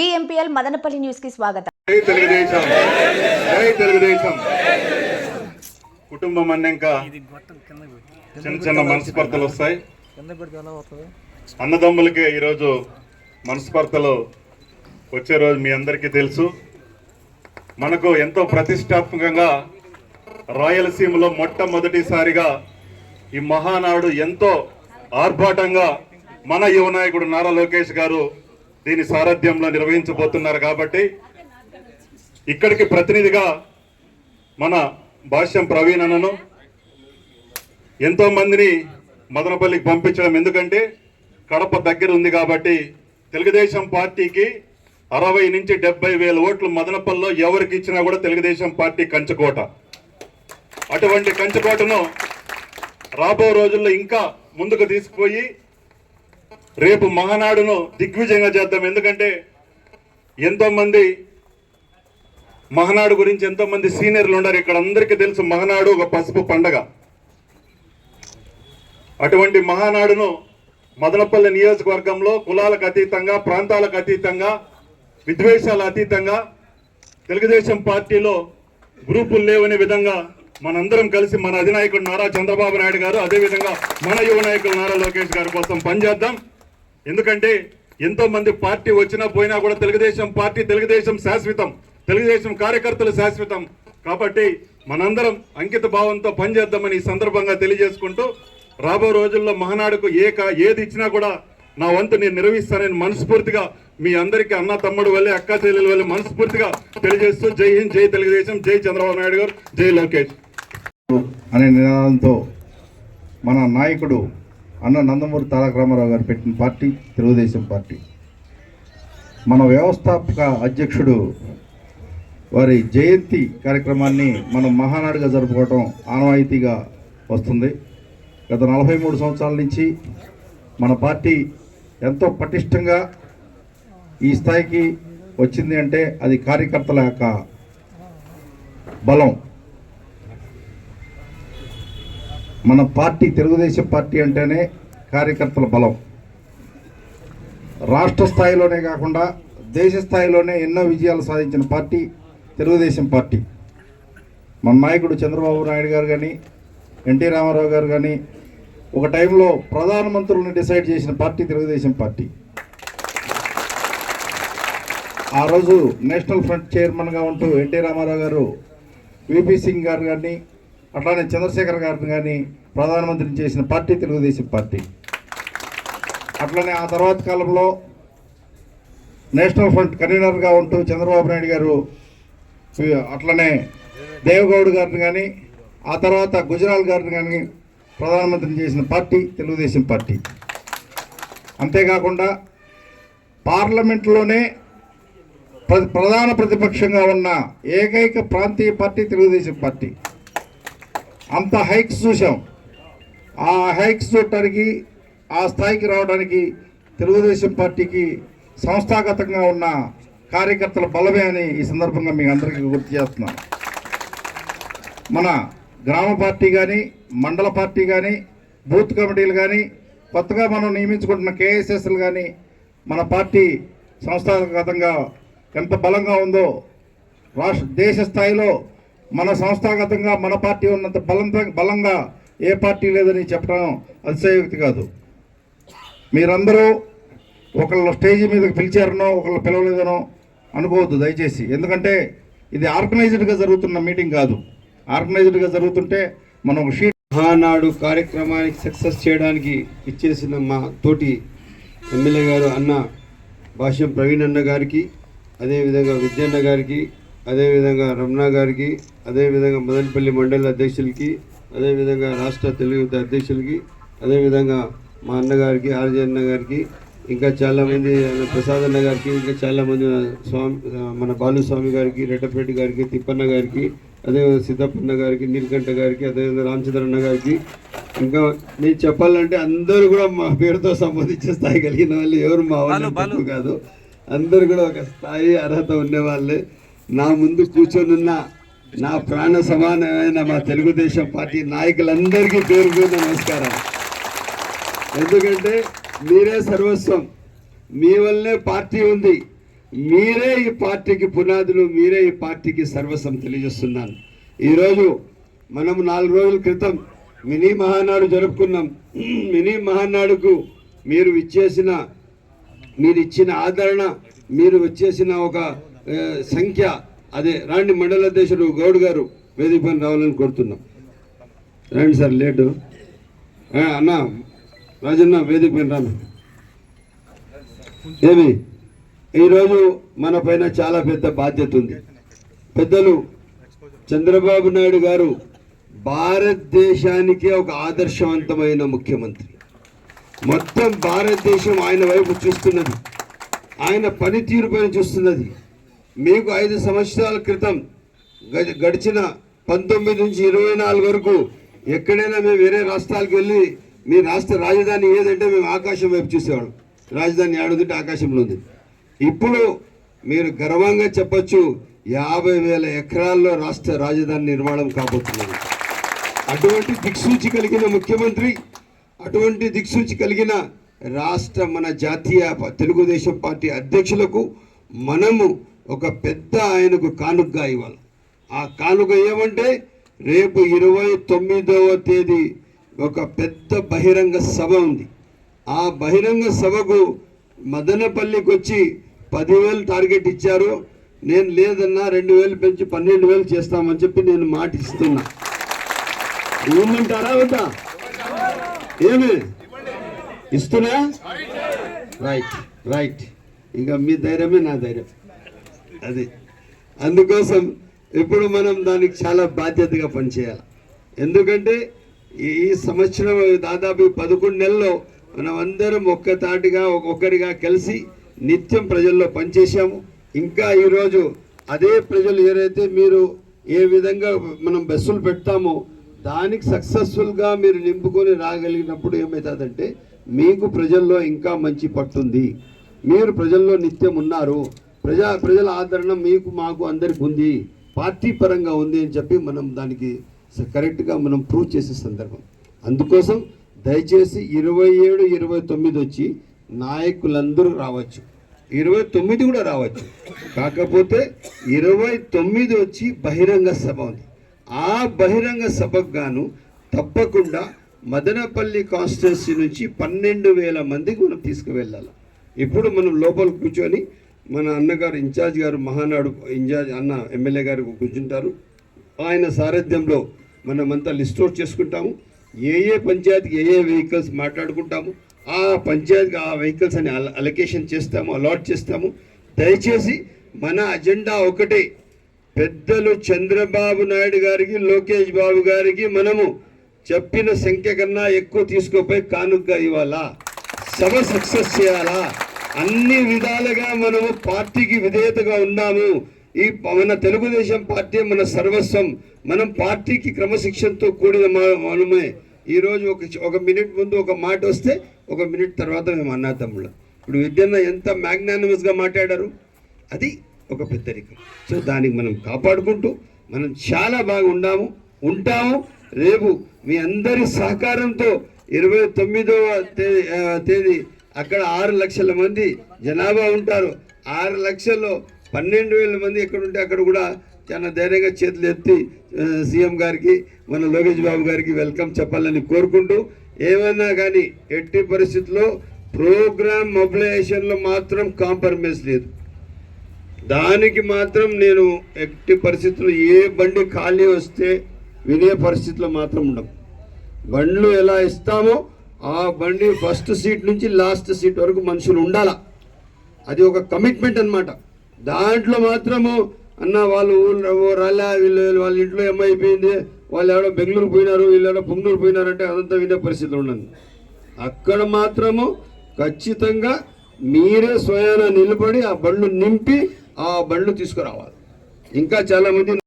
DMPL Madanapalle న్యూస్కి స్వాగతం తెలుగుదేశం. కుటుంబం అన్నాక చిన్న చిన్న మనస్పర్ధలు వస్తాయి. అన్నదమ్ములకి ఈరోజు మనస్పర్ధలు వచ్చే రోజు మీ అందరికీ తెలుసు. మనకు ఎంతో ప్రతిష్టాత్మకంగా రాయలసీమలో మొట్టమొదటిసారిగా ఈ మహానాడు ఎంతో ఆర్భాటంగా మన యువనాయకుడు నారా లోకేష్ గారు దీని సారథ్యంలో నిర్వహించబోతున్నారు కాబట్టి ఇక్కడికి ప్రతినిధిగా మన భాష్యం ప్రవీణ్ అన్నను ఎంతో మందిని మదనపల్లికి పంపించడం ఎందుకంటే కడప దగ్గర ఉంది కాబట్టి తెలుగుదేశం పార్టీకి అరవై నుంచి డెబ్బై వేల ఓట్లు మదనపల్లిలో ఎవరికి ఇచ్చినా కూడా తెలుగుదేశం పార్టీ కంచుకోట. అటువంటి కంచుకోటను రాబో రోజుల్లో ఇంకా ముందుకు తీసుకుపోయి రేపు మహానాడును దిగ్విజయంగా చేద్దాం. ఎందుకంటే ఎంతోమంది మహనాడు గురించి ఎంతోమంది సీనియర్లు ఉన్నారు. ఇక్కడ అందరికీ తెలుసు మహనాడు ఒక పసుపు పండగ. అటువంటి మహానాడును మదనపల్లి నియోజకవర్గంలో కులాలకు అతీతంగా ప్రాంతాలకు అతీతంగా విద్వేషాల అతీతంగా తెలుగుదేశం పార్టీలో గ్రూపులు లేవనే విధంగా మనందరం కలిసి మన అధినాయకుడు నారా చంద్రబాబు నాయుడు గారు అదేవిధంగా మన యువ నాయకులు నారా లోకేష్ గారి కోసం పనిచేద్దాం. ఎందుకంటే ఎంతో మంది పార్టీ వచ్చినా పోయినా కూడా తెలుగుదేశం పార్టీ తెలుగుదేశం శాశ్వతం తెలుగుదేశం కార్యకర్తలు శాశ్వతం. కాబట్టి మనందరం అంకిత భావంతో పనిచేద్దామని ఈ సందర్భంగా తెలియజేసుకుంటూ రాబో రోజుల్లో మహానాడుకు ఏ ఏది ఇచ్చినా కూడా నా వంతు నేను నిర్వహిస్తానని మనస్ఫూర్తిగా మీ అందరికీ అన్న తమ్ముడు వల్లే అక్క చెల్లెల వల్లే మనస్ఫూర్తిగా తెలియజేస్తూ జై హింద్ జై తెలుగుదేశం జై చంద్రబాబు నాయుడు గారు జై లోకేష్. అనే నినాదంతో మన నాయకుడు అన్న నందమూరి తారక రామారావు గారు పెట్టిన పార్టీ తెలుగుదేశం పార్టీ. మన వ్యవస్థాపక అధ్యక్షుడు వారి జయంతి కార్యక్రమాన్ని మనం మహానాడుగా జరుపుకోవటం ఆనవాయితీగా వస్తుంది. గత నలభై మూడు సంవత్సరాల నుంచి మన పార్టీ ఎంతో పటిష్టంగా ఈ స్థాయికి వచ్చింది అంటే అది కార్యకర్తల యొక్క బలం. మన పార్టీ తెలుగుదేశం పార్టీ అంటేనే కార్యకర్తల బలం. రాష్ట్ర స్థాయిలోనే కాకుండా దేశ స్థాయిలోనే ఎన్నో విజయాలు సాధించిన పార్టీ తెలుగుదేశం పార్టీ. మన నాయకుడు చంద్రబాబు నాయుడు గారు కానీ ఎన్టీ రామారావు గారు కానీ ఒక టైంలో ప్రధానమంత్రులను డిసైడ్ చేసిన పార్టీ తెలుగుదేశం పార్టీ. ఆ రోజు నేషనల్ ఫ్రంట్ చైర్మన్గా ఉంటూ ఎన్టీ రామారావు గారు విపి సింగ్ గారు కానీ అట్లానే చంద్రశేఖర్ గారిని కానీ ప్రధానమంత్రిని చేసిన పార్టీ తెలుగుదేశం పార్టీ. అట్లనే ఆ తర్వాత కాలంలో నేషనల్ ఫ్రంట్ కన్వీనర్గా ఉంటూ చంద్రబాబు నాయుడు గారు అట్లనే దేవగౌడ్ గారిని కానీ ఆ తర్వాత గుజరాల్ గారిని కానీ ప్రధానమంత్రిని చేసిన పార్టీ తెలుగుదేశం పార్టీ. అంతేకాకుండా పార్లమెంట్లోనే ప్ర- ప్రధాన ప్రతిపక్షంగా ఉన్న ఏకైక ప్రాంతీయ పార్టీ తెలుగుదేశం పార్టీ. అంత హైక్స్ చూసాం ఆ హైక్స్ చూడటానికి ఆ స్థాయికి రావడానికి తెలుగుదేశం పార్టీకి సంస్థాగతంగా ఉన్న కార్యకర్తల బలమే అని ఈ సందర్భంగా మీకు అందరికీ గుర్తు చేస్తున్నాను మన గ్రామ పార్టీ కానీ మండల పార్టీ కానీ బూత్ కమిటీలు కానీ కొత్తగా మనం నియమించుకుంటున్న కేఎస్ఎస్లు కానీ మన పార్టీ సంస్థాగతంగా ఎంత బలంగా ఉందో రాష్ట్ర దేశ స్థాయిలో మన సంస్థాగతంగా మన పార్టీ ఉన్నంత బలంగా బలంగా ఏ పార్టీ లేదని చెప్పడం అతిశయోక్తి కాదు. మీరందరూ ఒకళ్ళు స్టేజ్ మీదకి పిలిచారనో ఒకళ్ళు పిలవలేదనో అనుకోవద్దు దయచేసి. ఎందుకంటే ఇది ఆర్గనైజ్డ్గా జరుగుతున్న మీటింగ్ కాదు. ఆర్గనైజ్డ్గా జరుగుతుంటే మనం ఒక షీట్ మహానాడు కార్యక్రమానికి సక్సెస్ చేయడానికి ఇచ్చేసిన మా తోటి ఎమ్మెల్యే గారు అన్న భాష్యం ప్రవీణ్ అన్న గారికి అదేవిధంగా విద్యన్న గారికి అదేవిధంగా రమణ గారికి అదేవిధంగా మదనపల్లి మండల అధ్యక్షులకి అదేవిధంగా రాష్ట్ర తెలుగు అధ్యక్షులకి అదేవిధంగా మా అన్నగారికి ఆర్జే అన్న గారికి ఇంకా చాలామంది ప్రసాద్ అన్న గారికి ఇంకా చాలామంది స్వామి మన బాలుస్వామి గారికి రెడ్డపరెడ్డి గారికి తిప్పన్న గారికి అదేవిధంగా సిద్ధప్పన్న గారికి నీలకంఠ గారికి అదేవిధంగా రామచంద్ర అన్న గారికి. ఇంకా నేను చెప్పాలంటే అందరూ కూడా మా పేరుతో సంబంధించిన స్థాయి కలిగిన వాళ్ళు ఎవరు మా వాళ్ళు కాదు. అందరూ కూడా ఒక స్థాయి అర్హత ఉండేవాళ్ళే నా ముందు కూర్చొనున్న నా ప్రాణ సమానమైన మా తెలుగుదేశం పార్టీ నాయకులందరికీ పేరు పేరు నమస్కారం. ఎందుకంటే మీరే సర్వస్వం మీ వల్లే పార్టీ ఉంది. మీరే ఈ పార్టీకి పునాదులు మీరే ఈ పార్టీకి సర్వస్వం తెలియజేస్తున్నాను. ఈరోజు మనం నాలుగు రోజుల క్రితం మినీ మహానాడు జరుపుకున్నాం. మినీ మహానాడుకు మీరు ఇచ్చేసిన మీరు ఇచ్చిన ఆదరణ మీరు వచ్చేసిన ఒక సంఖ్య అదే రాండి మండల అధ్యక్షుడు గౌడ్ గారు వేదిక పైన రావాలని కోరుతున్నాం. రండి సార్ లేటు. అన్న రాజన్న వేదిక పైన రాను. ఏమి? ఈరోజు మన పైన చాలా పెద్ద బాధ్యత ఉంది. పెద్దలు చంద్రబాబు నాయుడు గారు భారతదేశానికే ఒక ఆదర్శవంతమైన ముఖ్యమంత్రి. మొత్తం భారతదేశం ఆయన వైపు చూస్తున్నది. ఆయన పనితీరు పైన చూస్తున్నది. మీకు ఐదు సంవత్సరాల క్రితం గ- గడిచిన పంతొమ్మిది నుంచి ఇరవై నాలుగు వరకు ఎక్కడైనా మేము వేరే రాష్ట్రాలకు వెళ్ళి మీ రాష్ట్ర రాజధాని ఏదంటే మేము ఆకాశం వైపు చూసేవాళ్ళం. రాజధాని ఆడుతుంటే ఆకాశంలో ఉంది. ఇప్పుడు మీరు గర్వంగా చెప్పచ్చు యాభై వేల ఎకరాల్లో రాష్ట్ర రాజధాని నిర్మాణం కాబోతున్నది. అటువంటి దిక్సూచి కలిగిన ముఖ్యమంత్రి అటువంటి దిక్సూచి కలిగిన రాష్ట్ర మన జాతీయ తెలుగుదేశం పార్టీ అధ్యక్షులకు మనము ఒక పెద్ద ఆయనకు కానుకగా ఇవ్వాలి. ఆ కానుక ఏమంటే రేపు ఇరవై తొమ్మిదవ తేదీ ఒక పెద్ద బహిరంగ సభ ఉంది. ఆ బహిరంగ సభకు మదనపల్లికి వచ్చి పదివేలు టార్గెట్ ఇచ్చారు. నేను లేదన్నా రెండు వేలు పెంచి పన్నెండు వేలు చేస్తామని చెప్పి నేను మాట ఇస్తున్నా. ఏమంటారా వద్దా? ఏమి? ఇస్తున్నా? Right right. ఇంకా మీ ధైర్యమే నా ధైర్యం. అది. అందుకోసం ఇప్పుడు మనం దానికి చాలా బాధ్యతగా పనిచేయాలి. ఎందుకంటే ఈ సంవత్సరం దాదాపు పదకొండు నెలల్లో మనం అందరం ఒక్కతాటిగా ఒక్కొక్కరిగా కలిసి నిత్యం ప్రజల్లో పనిచేశాము. ఇంకా ఈరోజు అదే ప్రజలు ఏదైతే మీరు ఏ విధంగా మనం బస్సులు పెడతామో దానికి సక్సెస్ఫుల్గా మీరు నింపుకొని రాగలిగినప్పుడు ఏమవుతుందంటే మీకు ప్రజల్లో ఇంకా మంచి పట్టుంది. మీరు ప్రజల్లో నిత్యం ఉన్నారు. ప్రజా ప్రజల ఆదరణ మీకు మాకు అందరికి ఉంది. పార్టీ పరంగా ఉంది అని చెప్పి మనం దానికి కరెక్ట్గా మనం ప్రూవ్ చేసే సందర్భం. అందుకోసం దయచేసి ఇరవై ఏడు ఇరవై తొమ్మిది వచ్చి నాయకులందరూ రావచ్చు. ఇరవై తొమ్మిది కూడా రావచ్చు. కాకపోతే ఇరవై తొమ్మిది వచ్చి బహిరంగ సభ ఉంది. ఆ బహిరంగ సభకు గాను తప్పకుండా మదనపల్లి కాన్స్టిట్యున్సీ నుంచి పన్నెండు వేల మందికి మనం తీసుకువెళ్ళాలి. ఇప్పుడు మనం లోపల కూర్చొని మన అన్నగారు ఇన్ఛార్జ్ గారు మహానాడు ఇన్ఛార్జ్ అన్న ఎమ్మెల్యే గారు కూర్చుంటారు. ఆయన సారథ్యంలో మనమంతా లిస్ట్ అవుట్ చేసుకుంటాము. ఏ ఏ పంచాయతీకి ఏ ఏ వెహికల్స్ మాట్లాడుకుంటాము. ఆ పంచాయతీకి ఆ వెహికల్స్ అని అలొకేషన్ చేస్తాము అలాట్ చేస్తాము. దయచేసి మన అజెండా ఒకటే. పెద్దలు చంద్రబాబు నాయుడు గారికి లోకేష్ బాబు గారికి మనము చెప్పిన సంఖ్య కన్నా ఎక్కువ తీసుకోపోయి కానుకగా ఇవ్వాలా? సభ సక్సెస్ చేయాలా? అన్ని విధాలుగా మనము పార్టీకి విధేయతగా ఉన్నాము. ఈ మన తెలుగుదేశం పార్టీ మన సర్వస్వం మనం పార్టీకి క్రమశిక్షణతో కూడిన మనమే. ఈరోజు ఒక ఒక మినిట్ ముందు ఒక మాట వస్తే ఒక మినిట్ తర్వాత మేము అన్నా తమ్ముళ్ళం. ఇప్పుడు విద్యన్న ఎంత మ్యాగ్నానిమస్గా మాట్లాడారు? అది ఒక పెద్దరికం సో దానికి మనం కాపాడుకుంటూ మనం చాలా బాగా ఉన్నాము ఉంటాము. రేపు మీ అందరి సహకారంతో ఇరవై తొమ్మిదవ తేదీ తేదీ అక్కడ ఆరు లక్షల మంది జనాభా ఉంటారు. ఆరు లక్షల్లో పన్నెండు వేల మంది ఎక్కడ ఉంటే అక్కడ కూడా చాలా ధైర్యంగా చేతులు ఎత్తి సీఎం గారికి మన లోకేష్ బాబు గారికి వెల్కమ్ చెప్పాలని కోరుకుంటూ ఏమన్నా కానీ ఎట్టి పరిస్థితుల్లో ప్రోగ్రామ్ మొబిలైజేషన్లో మాత్రం కాంప్రమైజ్ లేదు. దానికి మాత్రం నేను ఎట్టి పరిస్థితుల్లో ఏ బండి ఖాళీ వస్తే వినే పరిస్థితిలో మాత్రం ఉండం బండ్లు ఎలా ఇస్తామో ఆ బండి ఫస్ట్ సీట్ నుంచి లాస్ట్ సీట్ వరకు మనుషులు ఉండాలా? అది ఒక కమిట్మెంట్ అన్నమాట. దాంట్లో మాత్రము అన్న వాళ్ళు ఊళ్ళో ఓ రాలా వీళ్ళు వాళ్ళ ఇంట్లో ఏమైపోయింది వాళ్ళు ఎవడో బెంగళూరు పోయినారు వీళ్ళు ఎవడో పోయినారంటే అదంతా వినే పరిస్థితి ఉండదు. అక్కడ మాత్రము ఖచ్చితంగా మీరే స్వయాన నిలబడి ఆ బండ్లు నింపి ఆ బండ్లు తీసుకురావాలి. ఇంకా చాలామంది